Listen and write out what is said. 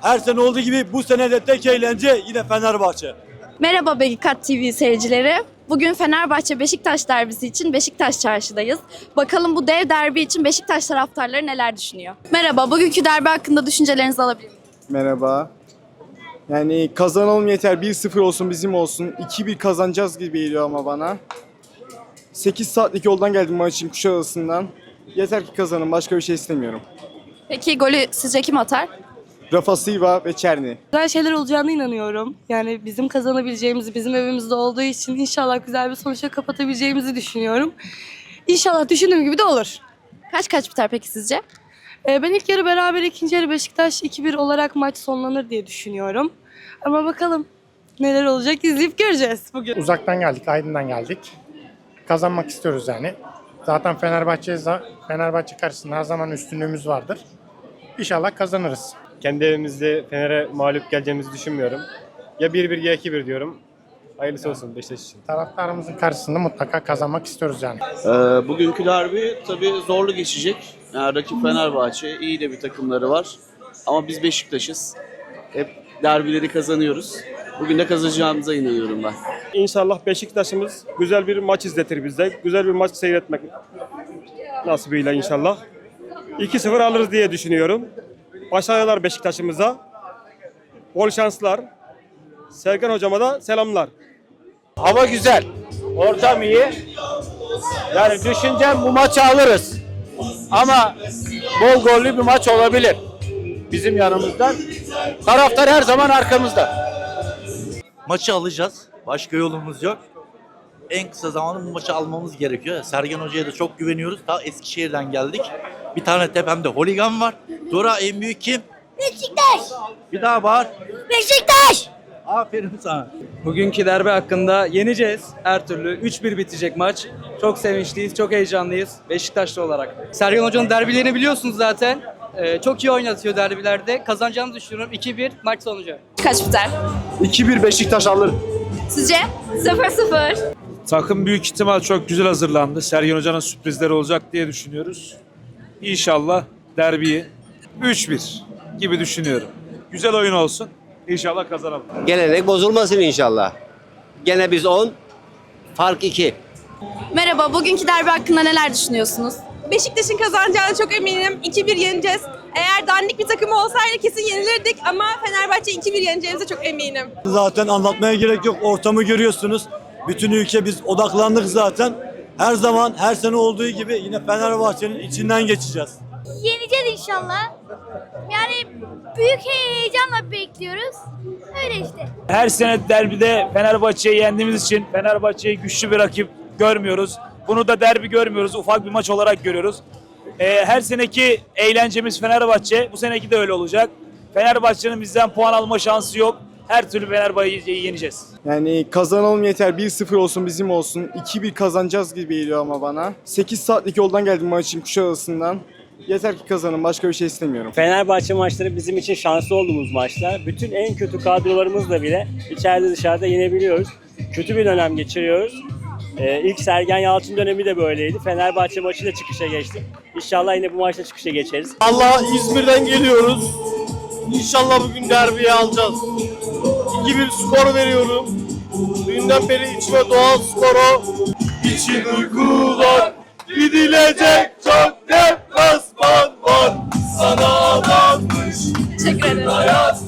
Her sene olduğu gibi bu sene de tek eğlence yine Fenerbahçe. Merhaba Begikat TV seyircileri. Bugün Fenerbahçe Beşiktaş derbisi için Beşiktaş çarşıdayız. Bakalım bu dev derbi için Beşiktaş taraftarları neler düşünüyor? Merhaba, bugünkü derbi hakkında düşüncelerinizi alabilir miyim? Merhaba. Yani kazanalım yeter. 1-0 olsun bizim olsun. 2-1 kazanacağız gibi geliyor ama bana. 8 saatlik yoldan geldim maç için Kuşadası'ndan. Yeter ki kazanın. Başka bir şey istemiyorum. Peki golü sizce kim atar? Rafa Silva ve Çerni. güzel şeyler olacağına inanıyorum. Yani bizim kazanabileceğimizi, bizim evimizde olduğu için inşallah güzel bir sonuçla kapatabileceğimizi düşünüyorum. İnşallah düşündüğüm gibi de olur. Kaç kaç biter peki sizce? Ee, ben ilk yarı beraber, ikinci yarı Beşiktaş 2-1 olarak maç sonlanır diye düşünüyorum. Ama bakalım neler olacak izleyip göreceğiz bugün. Uzaktan geldik, Aydın'dan geldik. Kazanmak istiyoruz yani. Zaten Fenerbahçe Fenerbahçe karşısında her zaman üstünlüğümüz vardır. İnşallah kazanırız. Kendi evimizde Fener'e mağlup geleceğimizi düşünmüyorum. Ya 1-1 ya 2-1 diyorum. Hayırlısı olsun Beşiktaş için. Taraftarımızın karşısında mutlaka kazanmak istiyoruz yani. Ee, bugünkü derbi tabii zorlu geçecek. Yani rakip Fenerbahçe, iyi de bir takımları var. Ama biz Beşiktaş'ız. Hep derbileri kazanıyoruz. Bugün de kazanacağımıza inanıyorum ben. İnşallah Beşiktaş'ımız güzel bir maç izletir bize. Güzel bir maç seyretmek nasibiyle inşallah. 2-0 alırız diye düşünüyorum. Başarılar Beşiktaş'ımıza. Bol şanslar. Sergen hocama da selamlar. Hava güzel. Ortam iyi. Yani düşüncem bu maçı alırız. Ama bol gollü bir maç olabilir. Bizim yanımızdan. Taraftar her zaman arkamızda. maçı alacağız. Başka yolumuz yok. En kısa zamanda bu maçı almamız gerekiyor. Sergen Hoca'ya da çok güveniyoruz. Daha Eskişehir'den geldik. Bir tane tepemde holigan var. Dora en büyük kim? Beşiktaş! Bir daha bağır. Beşiktaş! Aferin sana. Bugünkü derbi hakkında yeneceğiz her türlü. 3-1 bitecek maç. Çok sevinçliyiz, çok heyecanlıyız Beşiktaşlı olarak. Sergen Hoca'nın derbilerini biliyorsunuz zaten. Ee, çok iyi oynatıyor derbilerde. Kazanacağını düşünüyorum. 2-1 maç sonucu. Kaç biter? 2-1 Beşiktaş alır. Sizce? 0-0. Takım büyük ihtimal çok güzel hazırlandı. Sergen Hoca'nın sürprizleri olacak diye düşünüyoruz. İnşallah derbiyi 3-1 gibi düşünüyorum. Güzel oyun olsun. İnşallah kazanalım. Gelenek bozulmasın inşallah. Gene biz 10, fark 2. Merhaba, bugünkü derbi hakkında neler düşünüyorsunuz? Beşiktaş'ın kazanacağına çok eminim. 2-1 yeneceğiz. Eğer dandik bir takım olsaydı kesin yenilirdik ama Fenerbahçe 2-1 yeneceğimize çok eminim. Zaten anlatmaya gerek yok. Ortamı görüyorsunuz. Bütün ülke biz odaklandık zaten. Her zaman her sene olduğu gibi yine Fenerbahçe'nin içinden geçeceğiz. Yeneceğiz inşallah. Yani büyük heyecanla bekliyoruz. Öyle işte. Her sene derbide Fenerbahçe'yi yendiğimiz için Fenerbahçe'yi güçlü bir rakip görmüyoruz. Bunu da derbi görmüyoruz. Ufak bir maç olarak görüyoruz. Ee, her seneki eğlencemiz Fenerbahçe. Bu seneki de öyle olacak. Fenerbahçe'nin bizden puan alma şansı yok. Her türlü Fenerbahçe'yi yeneceğiz. Yani kazanalım yeter. 1-0 olsun bizim olsun. 2-1 kazanacağız gibi geliyor ama bana. 8 saatlik yoldan geldim maç için Kuşadası'ndan. Yeter ki kazanın. Başka bir şey istemiyorum. Fenerbahçe maçları bizim için şanslı olduğumuz maçlar. Bütün en kötü kadrolarımızla bile içeride dışarıda yenebiliyoruz. Kötü bir dönem geçiriyoruz. Ee, ilk Sergen Yalçın dönemi de böyleydi. Fenerbahçe maçıyla çıkışa geçtik. İnşallah yine bu maçta çıkışa geçeriz. Allah İzmir'den geliyoruz. İnşallah bugün derbiyi alacağız. 2-1 skor veriyorum. Dünden beri içime doğan skoru. İçin uykular gidilecek çok var. Sana adanmış Teşekkür ederim. hayat